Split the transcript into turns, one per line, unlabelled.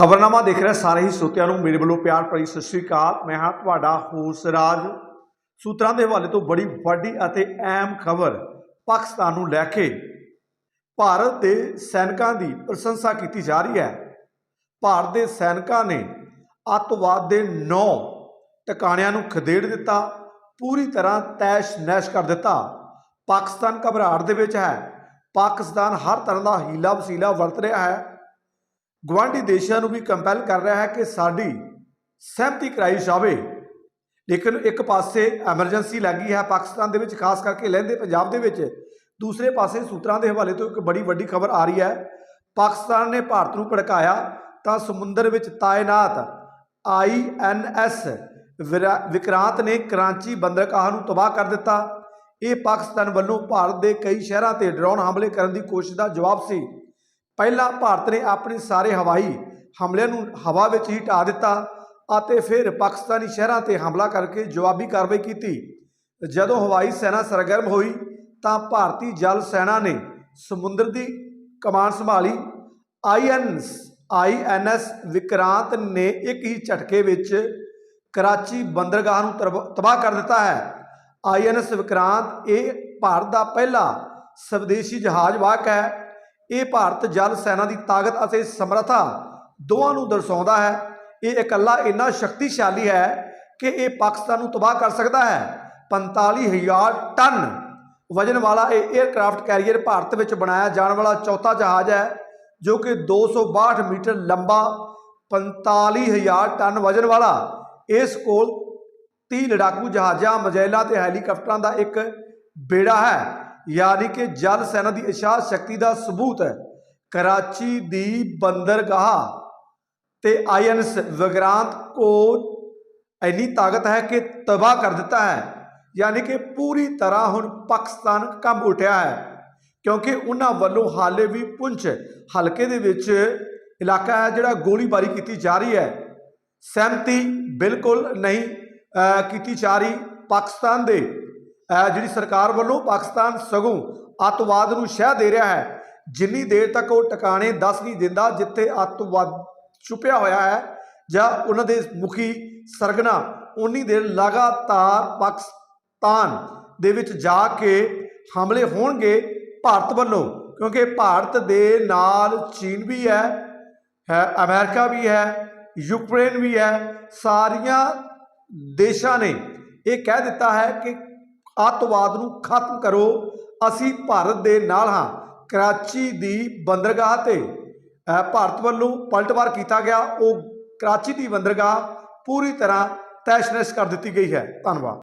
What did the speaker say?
ਖਬਰਨਾਮਾ ਦੇਖ ਰਹੇ ਸਾਰੇ ਹੀ ਸਰੋਤਿਆਂ ਨੂੰ ਮੇਰੇ ਵੱਲੋਂ ਪਿਆਰ ਭਰੀ ਸਤਿ ਸ਼੍ਰੀ ਅਕਾਲ। ਮੈਂ ਹਾਂ ਤੁਹਾਡਾ ਹੋਸ ਰਾਜ। ਸੂਤਰਾਂ ਦੇ ਹਵਾਲੇ ਤੋਂ ਬੜੀ ਵੱਡੀ ਅਤੇ ਅਹਿਮ ਖਬਰ ਪਾਕਿਸਤਾਨ ਨੂੰ ਲੈ ਕੇ ਭਾਰਤ ਦੇ ਸੈਨਿਕਾਂ ਦੀ ਪ੍ਰਸ਼ੰਸਾ ਕੀਤੀ ਜਾ ਰਹੀ ਹੈ। ਭਾਰਤ ਦੇ ਸੈਨਿਕਾਂ ਨੇ ਅੱਤਵਾਦ ਦੇ ਨੌ ਟਿਕਾਣਿਆਂ ਨੂੰ ਖਦੇੜ ਦਿੱਤਾ, ਪੂਰੀ ਤਰ੍ਹਾਂ ਤੈਸ਼ ਨੈਸ਼ ਕਰ ਦਿੱਤਾ। ਪਾਕਿਸਤਾਨ ਘਬਰਾਹਟ ਦੇ ਵਿੱਚ ਹੈ। ਪਾਕਿਸਤਾਨ ਹਰ ਤਰ੍ਹਾਂ ਦਾ ਹੀਲਾ ਵਸੀਲਾ ਵਰਤ ਰਿਹਾ ਹੈ। ਗੁਆਂਢੀ ਦੇਸ਼ਾਂ ਨੂੰ ਵੀ ਕੰਪੈਲ ਕਰ ਰਿਹਾ ਹੈ ਕਿ ਸਾਡੀ ਸਹਿਮਤੀ ਕਰਾਈ ਜਾਵੇ। ਲੇਕਿਨ ਇੱਕ ਪਾਸੇ ਐਮਰਜੈਂਸੀ ਲੱਗੀ ਹੈ ਪਾਕਿਸਤਾਨ ਦੇ ਵਿੱਚ, ਖਾਸ ਕਰਕੇ ਲਹਿੰਦੇ ਪੰਜਾਬ ਦੇ ਵਿੱਚ। ਦੂਸਰੇ ਪਾਸੇ ਸੂਤਰਾਂ ਦੇ ਹਵਾਲੇ ਤੋਂ ਇੱਕ ਬੜੀ ਵੱਡੀ ਖਬਰ ਆ ਰਹੀ ਹੈ। ਪਾਕਿਸਤਾਨ ਨੇ ਭਾਰਤ ਨੂੰ ਭੜਕਾਇਆ ਤਾਂ ਸਮੁੰਦਰ ਵਿੱਚ ਤਾਇਨਾਤ ਆਈਐਨਐਸ ਵਿਕਰਾਂਤ ਨੇ ਕਰਾਂਚੀ ਬੰਦਰਗਾਹ ਨੂੰ ਤਬਾਹ ਕਰ ਦਿੱਤਾ। ਇਹ ਪਾਕਿਸਤਾਨ ਵੱਲੋਂ ਭਾਰਤ ਦੇ ਕਈ ਸ਼ਹਿਰਾਂ ਤੇ ਡਰੋਨ ਹਮਲੇ ਕਰਨ ਦੀ ਕੋਸ਼ਿਸ਼ ਦਾ ਜਵਾਬ ਸੀ। ਪਹਿਲਾਂ ਭਾਰਤ ਨੇ ਆਪਣੇ ਸਾਰੇ ਹਵਾਈ ਹਮਲਿਆਂ ਨੂੰ ਹਵਾ ਵਿੱਚ ਹੀ ਢਾ ਦਿੱਤਾ ਅਤੇ ਫਿਰ ਪਾਕਿਸਤਾਨੀ ਸ਼ਹਿਰਾਂ ਤੇ ਹਮਲਾ ਕਰਕੇ ਜਵਾਬੀ ਕਾਰਵਾਈ ਕੀਤੀ। ਜਦੋਂ ਹਵਾਈ ਸੈਨਾ ਸਰਗਰਮ ਹੋਈ ਤਾਂ ਭਾਰਤੀ ਜਲ ਸੈਨਾ ਨੇ ਸਮੁੰਦਰ ਦੀ ਕਮਾਨ ਸੰਭਾਲੀ। ਆਈਐਨਐਸ ਆਈਐਨਐਸ ਵਿਕਰਾਂਤ ਨੇ ਇੱਕ ਹੀ ਝਟਕੇ ਵਿੱਚ ਕਰਾਚੀ ਬੰਦਰਗਾਹ ਨੂੰ ਤਰਬ- ਤਬਾਹ ਕਰ ਦਿੱਤਾ ਹੈ। ਆਈਐਨਐਸ ਵਿਕਰਾਂਤ, ਇਹ ਭਾਰਤ ਦਾ ਪਹਿਲਾ ਸਵਦੇਸ਼ੀ ਜਹਾਜ਼ ਵਾਕ ਹੈ। ਇਹ ਭਾਰਤ ਜਲ ਸੈਨਾ ਦੀ ਤਾਕਤ ਅਤੇ ਸਮਰੱਥਾ ਦੋਵਾਂ ਨੂੰ ਦਰਸਾਉਂਦਾ ਹੈ। ਇਹ ਇਕੱਲਾ ਇੰਨਾ ਸ਼ਕਤੀਸ਼ਾਲੀ ਹੈ ਕਿ ਇਹ ਪਾਕਿਸਤਾਨ ਨੂੰ ਤਬਾਹ ਕਰ ਸਕਦਾ ਹੈ। 45000 ਟਨ ਵਜਨ ਵਾਲਾ ਇਹ 에ਅਰਕ੍ਰਾਫਟ ਕੈਰੀਅਰ ਭਾਰਤ ਵਿੱਚ ਬਣਾਇਆ ਜਾਣ ਵਾਲਾ ਚੌਥਾ ਜਹਾਜ਼ ਹੈ, ਜੋ ਕਿ 262 ਮੀਟਰ ਲੰਬਾ 45000 ਟਨ ਵਜਨ ਵਾਲਾ। ਇਸ ਕੋਲ 30 ਲੜਾਕੂ ਜਹਾਜ਼ਾਂ, ਮਜੈਲਾ ਤੇ ਹੈਲੀਕਾਪਟਰਾਂ ਦਾ ਇੱਕ ਬੇੜਾ ਹੈ। ਯਾਨੀ ਕਿ ਜਲ ਸੈਨਾ ਦੀ ਇਸ਼ਾਰ ਸ਼ਕਤੀ ਦਾ ਸਬੂਤ ਹੈ। ਕਰਾਚੀ ਦੀ ਬੰਦਰਗਾਹ ਤੇ ਆਈਐਨਐਸ ਵਿਗਰਾਂਤ ਕੋ ਇੰਨੀ ਤਾਕਤ ਹੈ ਕਿ ਤਬਾਹ ਕਰ ਦਿੱਤਾ ਹੈ। ਯਾਨੀ ਕਿ ਪੂਰੀ ਤਰ੍ਹਾਂ ਹੁਣ ਪਾਕਿਸਤਾਨ ਕੰਮ ਉਠਿਆ ਹੈ ਕਿਉਂਕਿ ਉਹਨਾਂ ਵੱਲੋਂ ਹਾਲੇ ਵੀ ਪੁੰਛ ਹਲਕੇ ਦੇ ਵਿੱਚ ਇਲਾਕਾ ਹੈ ਜਿਹੜਾ ਗੋਲੀਬਾਰੀ ਕੀਤੀ ਜਾ ਰਹੀ ਹੈ। ਸਹਿਮਤੀ ਬਿਲਕੁਲ ਨਹੀਂ ਕੀਤੀ ਜਾ ਰਹੀ ਪਾਕਿਸਤਾਨ ਦੇ ਜਿਹੜੀ ਸਰਕਾਰ ਵੱਲੋਂ ਪਾਕਿਸਤਾਨ ਸਗੋਂ ਅੱਤਵਾਦ ਨੂੰ ਸ਼ਹਿ ਦੇ ਰਿਹਾ ਹੈ, ਜਿੰਨੀ ਦੇਰ ਤੱਕ ਉਹ ਟਿਕਾਣੇ ਦੱਸ ਨਹੀਂ ਦਿੰਦਾ ਜਿੱਥੇ ਅੱਤਵਾਦ ਛੁਪਿਆ ਹੋਇਆ ਹੈ ਜਾਂ ਉਹਨਾਂ ਦੇ ਮੁਖੀ ਸਰਗਨਾ ਉਨੀ ਦੇਰ ਲਗਾਤਾਰ ਪਾਕਿਸਤਾਨ ਦੇ ਵਿੱਚ ਜਾ ਕੇ ਹਮਲੇ ਹੋਣਗੇ ਭਾਰਤ ਵੱਲੋਂ, ਕਿਉਂਕਿ ਭਾਰਤ ਦੇ ਨਾਲ ਚੀਨ ਵੀ ਹੈ ਹੈ, ਅਮਰੀਕਾ ਵੀ ਹੈ, ਯੂਕਰੇਨ ਵੀ ਹੈ, ਸਾਰੀਆਂ ਦੇਸ਼ਾਂ ਨੇ ਇਹ ਕਹਿ ਦਿੱਤਾ ਹੈ ਕਿ ਅੱਤਵਾਦ ਨੂੰ ਖਤਮ ਕਰੋ। ਅਸੀਂ ਭਾਰਤ ਦੇ ਨਾਲ ਹਾਂ। ਕਰਾਚੀ ਦੀ ਬੰਦਰਗਾਹ ਤੇ ਭਾਰਤ ਵੱਲੋਂ ਪਲਟਵਾਰ ਕੀਤਾ ਗਿਆ। ਉਹ ਕਰਾਚੀ ਦੀ ਬੰਦਰਗਾਹ ਪੂਰੀ ਤਰ੍ਹਾਂ ਤੈਸ਼-ਨੈਸ਼ ਕਰ ਦਿੱਤੀ ਗਈ ਹੈ। ਧੰਨਵਾਦ।